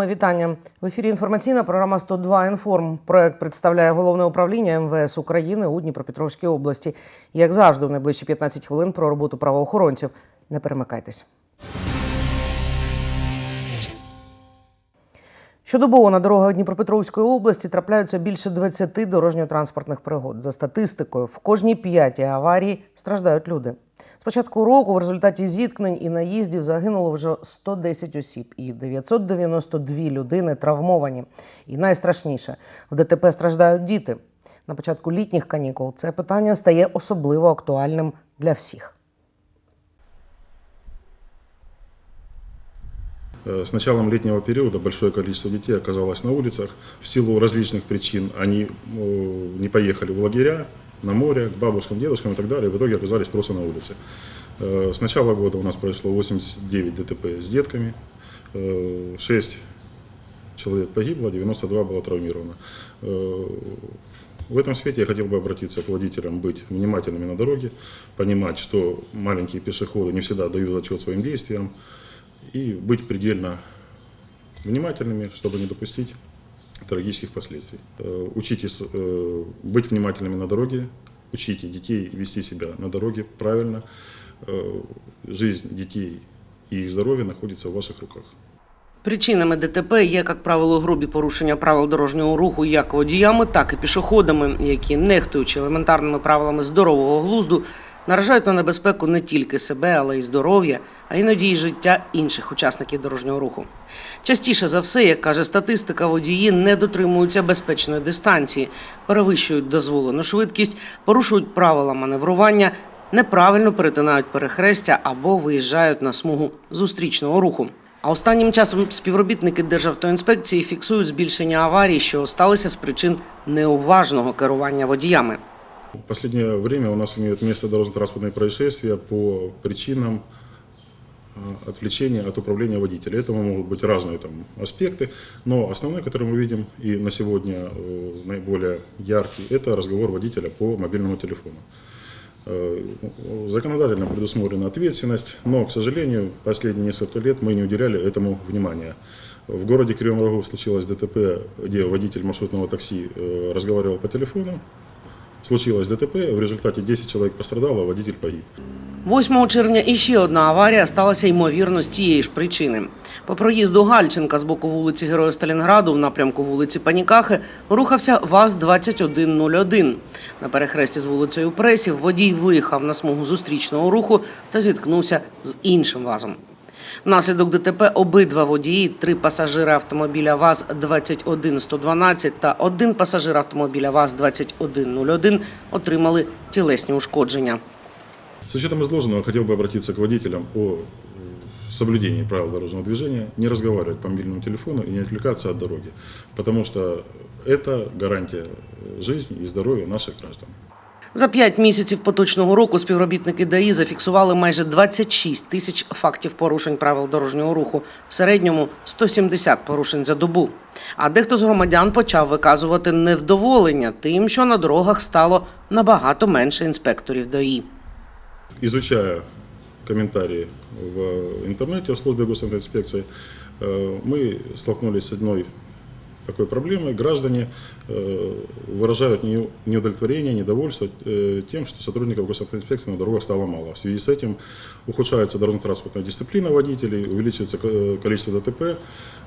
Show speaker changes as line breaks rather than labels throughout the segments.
Моє вітання в ефірі. Інформаційна програма «102 інформ. Проект представляє головне управління МВС України у Дніпропетровській області. Як завжди, в найближчі 15 хвилин про роботу правоохоронців. Не перемикайтесь. Щодобово на дорогах Дніпропетровської області трапляються більше 20 дорожньо-транспортних пригод. За статистикою, в кожній п'ятій аварії страждають люди. З початку року в результаті зіткнень і наїздів загинуло вже 110 осіб, і 992 людини травмовані. І найстрашніше в ДТП страждають діти. На початку літніх канікул це питання стає особливо актуальним для всіх.
Э, С началом летнего периода большое количество детей оказалось на улицах. В силу различных причин они э, не поехали в лагеря, на море, к бабушкам, дедушкам и так далее. В итоге оказались просто на улице. Э, С начала года у нас произошло 89 ДТП с детками. 6 человек погибло, 92 было травмировано. Э, В этом свете я хотел бы обратиться к водителям, быть внимательными на дороге, понимать, что маленькие пешеходы не всегда дают отчет своим действиям, и быть предельно внимательными, чтобы не допустить трагических последствий. Э, Учитесь э, быть внимательными на дороге, учите детей вести себя на дороге правильно. Э, Жизнь детей и их здоровье находится в ваших руках.
Причинами ДТП є, як правило, грубі порушення правил дорожнього руху як водіями, так і пішоходами, які, нехтуючи елементарними правилами здорового глузду, наражають на небезпеку не тільки себе, але й здоров'я, а іноді й життя інших учасників дорожнього руху. Частіше за все, як каже статистика, водії не дотримуються безпечної дистанції, перевищують дозволену швидкість, порушують правила маневрування, неправильно перетинають перехрестя або виїжджають на смугу зустрічного руху. А останнім часом співробітники Державтоінспекції фіксують збільшення аварій, що сталися з причин неуважного керування водіями.
В последнее время у нас имеют место дорожно-транспортные происшествия по причинам э, отвлечения от управления водителя. Этому могут быть разные там, аспекты, но основной, который мы видим и на сегодня э, наиболее яркий, это разговор водителя по мобильному телефону. Э, Законодательно предусмотрена ответственность, но, к сожалению, последние несколько лет мы не уделяли этому внимания. В городе Кривом Рогу случилось ДТП, где водитель маршрутного такси э, разговаривал по телефону. Случилось ДТП, в результате 10 человек пострадало, а водитель погиб.
8 червня іще одна аварія сталася ймовірно з цієї ж причини. По проїзду Гальченка з боку вулиці Героя Сталінграду в напрямку вулиці Панікахи рухався ВАЗ-2101. На перехресті з вулицею Пресів водій виїхав на смугу зустрічного руху та зіткнувся з іншим ВАЗом. Внаслідок ДТП обидва водії, три пасажири автомобіля ВАЗ-21112 та один пасажир автомобіля ВАЗ-2101 отримали тілесні ушкодження.
С учетом изложенного, хотел бы обратиться к водителям о э, соблюдении правил дорожного движения, не разговаривать по мобильному телефону и не отвлекаться от дороги, потому что это гарантия э, жизни и здоровья наших граждан.
За п'ять місяців поточного року співробітники ДАІ зафіксували майже 26 тисяч фактів порушень правил дорожнього руху, в середньому 170 порушень за добу. А дехто з громадян почав виказувати невдоволення тим, що на дорогах стало набагато менше інспекторів ДАІ.
Изучая комментарии в интернете в службе госавтоинспекции, э, мы столкнулись с одной такой проблемой. Граждане э, выражают не- неудовлетворение, недовольство э, тем, что сотрудников госавтоинспекции на дорогах стало мало. В связи с этим ухудшается дорожно-транспортная дисциплина водителей, увеличивается ко- количество ДТП.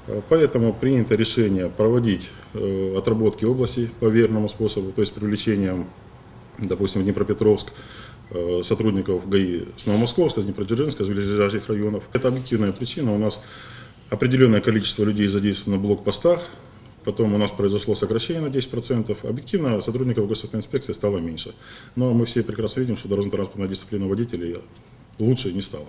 Э, Поэтому принято решение проводить э, отработки области по верному способу, то есть привлечением допустим, в Днепропетровск, э, сотрудников ГАИ с Новомосковска, с Днепродзержинска, с близлежащих районов. Это объективная причина. У нас определенное количество людей задействовано на блокпостах, потом у нас произошло сокращение на 10%. Объективно сотрудников госавтоинспекции стало меньше. Но мы все прекрасно видим, что дорожно-транспортная дисциплина водителей лучше не стала.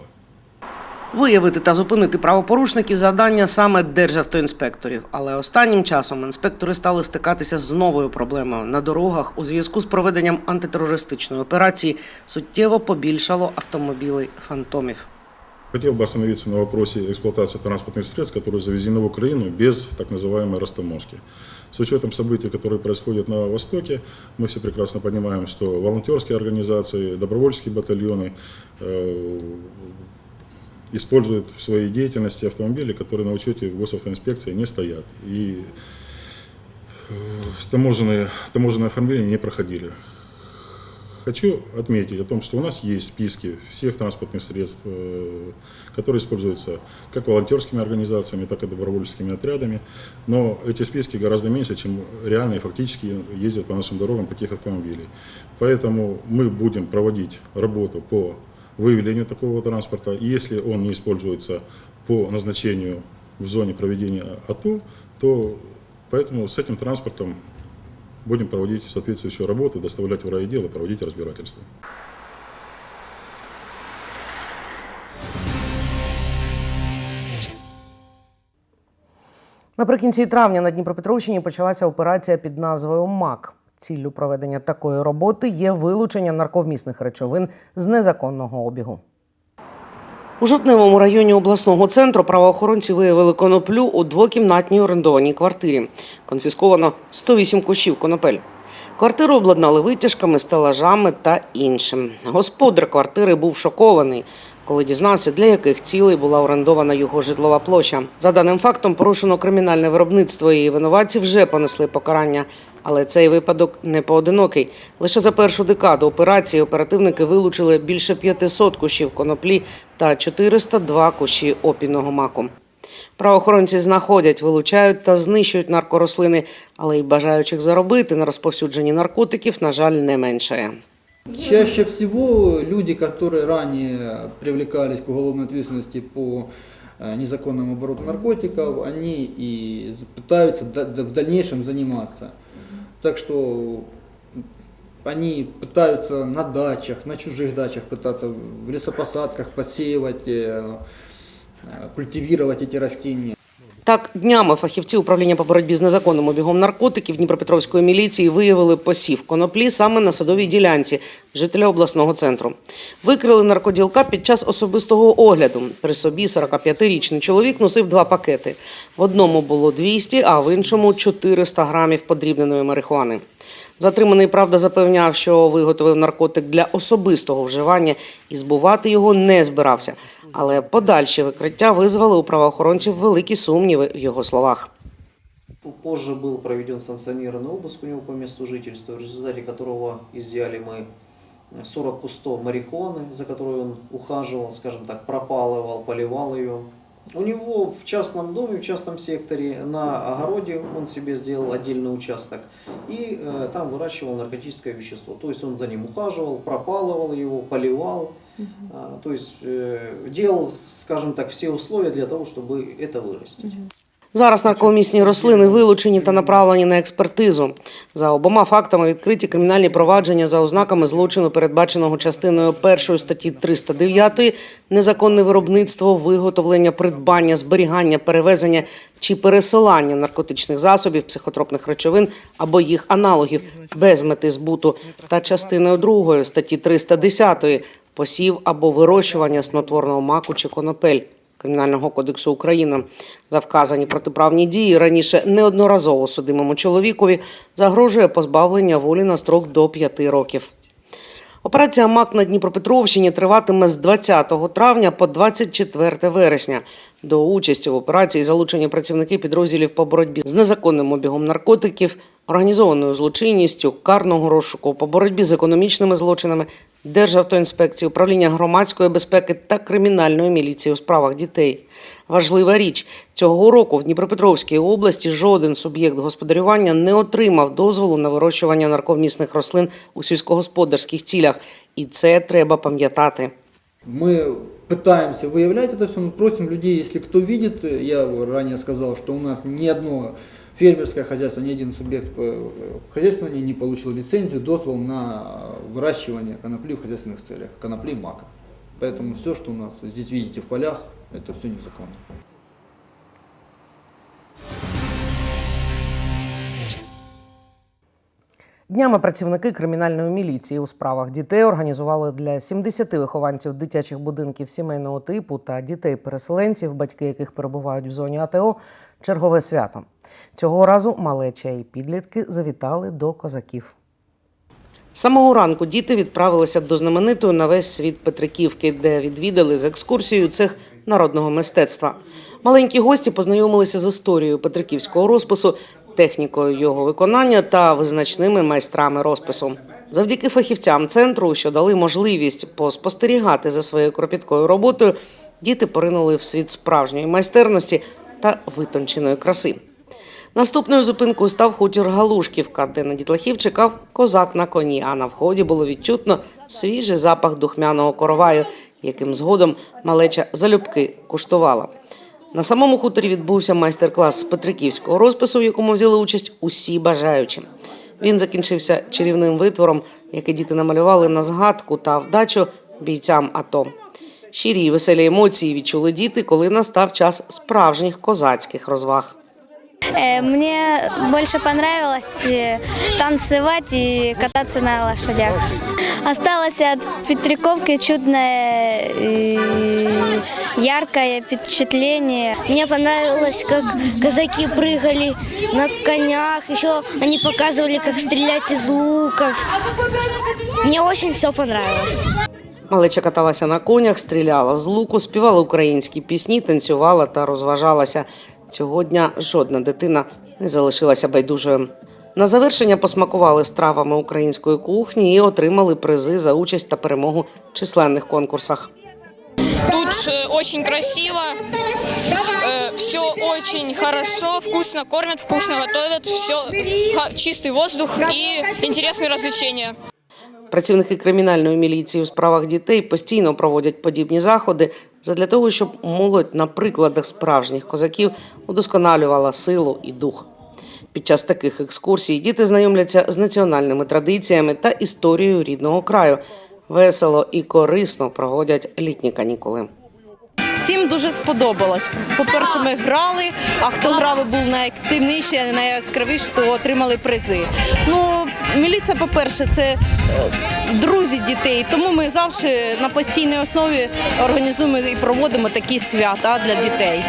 Виявити та зупинити правопорушників завдання саме державтоінспекторів. Але останнім часом інспектори стали стикатися з новою проблемою. На дорогах у зв'язку з проведенням антитерористичної операції суттєво побільшало автомобілей фантомів.
Хотел бы остановиться на вопросе эксплуатации транспортных средств, которые завезены в Украину без так называемой растаможки. С учетом событий, которые происходят на Востоке, мы все прекрасно понимаем, что волонтерские организации, добровольческие батальоны э, используют в своей деятельности автомобили, которые на учете в госавтоинспекции не стоят. И э, таможенные, таможенное оформление не проходили. Хочу отметить о том, что у нас есть списки всех транспортных средств, э, которые используются как волонтерскими организациями, так и добровольческими отрядами. Но эти списки гораздо меньше, чем реально и фактически ездят по нашим дорогам таких автомобилей. Поэтому мы будем проводить работу по выявлению такого транспорта. И если он не используется по назначению в зоне проведения АТО, то поэтому с этим транспортом будем проводить соответствующую работу, доставлять в райотдел и проводить разбирательство.
Наприкінці травня на Дніпропетровщині почалася операція під назвою МАК. Ціллю проведення такої роботи є вилучення нарковмісних речовин з незаконного обігу. У жовтневому районі обласного центру правоохоронці виявили коноплю у двокімнатній орендованій квартирі. Конфісковано 108 кущів конопель. Квартиру обладнали витяжками, стелажами та іншим. Господар квартири був шокований, коли дізнався, для яких цілей була орендована його житлова площа. За даним фактом порушено кримінальне виробництво і винуватці вже понесли покарання. Але цей випадок не поодинокий. Лише за першу декаду операції оперативники вилучили більше 500 кущів коноплі та 402 кущі опійного маку. Правоохоронці знаходять, вилучають та знищують наркорослини, але й бажаючих заробити на розповсюдженні наркотиків, на жаль, не меншає.
Чаще всего люди, которые ранее привлекались к уголовной ответственности по э, незаконному обороту наркотиков, они и пытаются да- да- в дальнейшем заниматься. Так что они пытаются на дачах, на чужих дачах пытаться в лесопосадках подсеивать, э, э, культивировать эти растения.
Так, днями фахівці управління по боротьбі з незаконним обігом наркотиків Дніпропетровської міліції виявили посів коноплі саме на садовій ділянці жителя обласного центру. Викрили наркоділка під час особистого огляду. При собі 45-річний чоловік носив два пакети. В одному було 200, а в іншому 400 грамів подрібненої марихуани. Затриманий правда запевняв, що виготовив наркотик для особистого вживання і збувати його не збирався Але подальші викриття визвали у правоохоронців великі сумніви в його словах.
Позже был проведен санкционированный обыск у него по месту жительства, в результате которого изъяли мы 40 кустов марихуаны, за которой он ухаживал, скажем так, пропалывал, поливал ее. У него в частном доме, в частном секторе, на огороде он себе сделал отдельный участок и э, там выращивал наркотическое вещество. То есть он за ним ухаживал, пропалывал его, поливал, а, то есть э, делал, скажем так, все условия для того, чтобы это вырастить.
Зараз наркомісні рослини вилучені та направлені на експертизу. За обома фактами відкриті кримінальні провадження за ознаками злочину, передбаченого частиною першої статті 309 незаконне виробництво, виготовлення, придбання, зберігання, перевезення чи пересилання наркотичних засобів, психотропних речовин або їх аналогів без мети збуту, та частиною другої статті 310 посів або вирощування снотворного маку чи конопель. Кримінального кодексу України за вказані протиправні дії раніше неодноразово судимому чоловікові загрожує позбавлення волі на строк до 5 років. Операція МАК на Дніпропетровщині триватиме з 20 травня по 24 вересня. До участі в операції залучені працівники підрозділів по боротьбі з незаконним обігом наркотиків, організованою злочинністю, карного розшуку по боротьбі з економічними злочинами, Державтоінспекції, управління громадської безпеки та кримінальної міліції у справах дітей. Важлива річ цього року в Дніпропетровській області жоден суб'єкт господарювання не отримав дозволу на вирощування нарковмісних рослин у сільськогосподарських цілях, і це треба пам'ятати.
Мы пытаемся выявлять это все, мы просим людей, если кто видит, э, я ранее сказал, что у нас ни одно фермерское хозяйство, ни один субъект э, хозяйствования не получил лицензию, дозвол на выращивание конопли в хозяйственных целях, конопли мака. Поэтому все, что у нас здесь видите в полях, это все незаконно.
Днями працівники кримінальної міліції у справах дітей організували для 70 вихованців дитячих будинків сімейного типу та дітей-переселенців, батьки яких перебувають в зоні АТО, чергове свято. Цього разу малеча і підлітки завітали до козаків. Самого ранку діти відправилися до знаменитої на весь світ Петриківки, де відвідали з екскурсією цех народного мистецтва. Маленькі гості познайомилися з історією петриківського розпису, технікою його виконання та визначними майстрами розпису. Завдяки фахівцям центру, що дали можливість поспостерігати за своєю кропіткою роботою, діти поринули в світ справжньої майстерності та витонченої краси. Наступною зупинкою став хутір Галушківка, де на дітлахів чекав козак на коні, а на вході було відчутно свіжий запах духмяного короваю, яким згодом малеча залюбки куштувала. На самому хуторі відбувся майстер-клас з петриківського розпису, в якому взяли участь усі бажаючі. Він закінчився чарівним витвором, який діти намалювали на згадку та вдачу бійцям АТО. Щирі й веселі емоції відчули діти, коли настав час справжніх козацьких розваг.
Э, Мне больше понравилось э, танцевать и кататься на лошадях. Осталось от Петриковки чудное и яркое впечатление.
Мне понравилось, как казаки прыгали на конях. Еще они показывали, как стрелять из луков. Мне очень все понравилось.
Малеча каталася на конях, стріляла з луку, співала українські пісні, танцювала та розважалася. Цього дня жодна дитина не залишилася байдужою. На завершення посмакували стравами української кухні і отримали призи за участь та перемогу в численних конкурсах.
Тут э, очень красиво, все очень хорошо, вкусно кормят, вкусно готовят, все чистый воздух и интересные развлечения.
Працівники кримінальної міліції у справах дітей постійно проводять подібні заходи задля того, щоб молодь на прикладах справжніх козаків удосконалювала силу і дух. Під час таких екскурсій діти знайомляться з національними традиціями та історією рідного краю. Весело і корисно проводять літні канікули.
Всім дуже сподобалось. По-перше, ми грали, а хто грав і був найактивніший, найяскравіший, то отримали призи. Ну, міліція, по-перше, це е, друзі дітей, тому ми завжди на постійній основі організуємо і проводимо такі свята для дітей.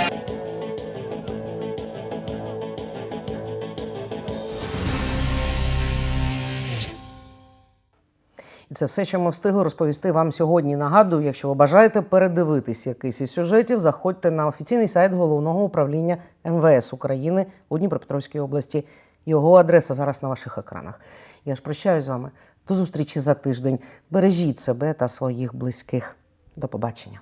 Це все, що ми встигли розповісти вам сьогодні. Нагадую, якщо ви бажаєте передивитись якийсь із сюжетів, заходьте на офіційний сайт головного управління МВС України у Дніпропетровській області. Його адреса зараз на ваших екранах. Я ж прощаюсь з вами. До зустрічі за тиждень. Бережіть себе та своїх близьких. До побачення.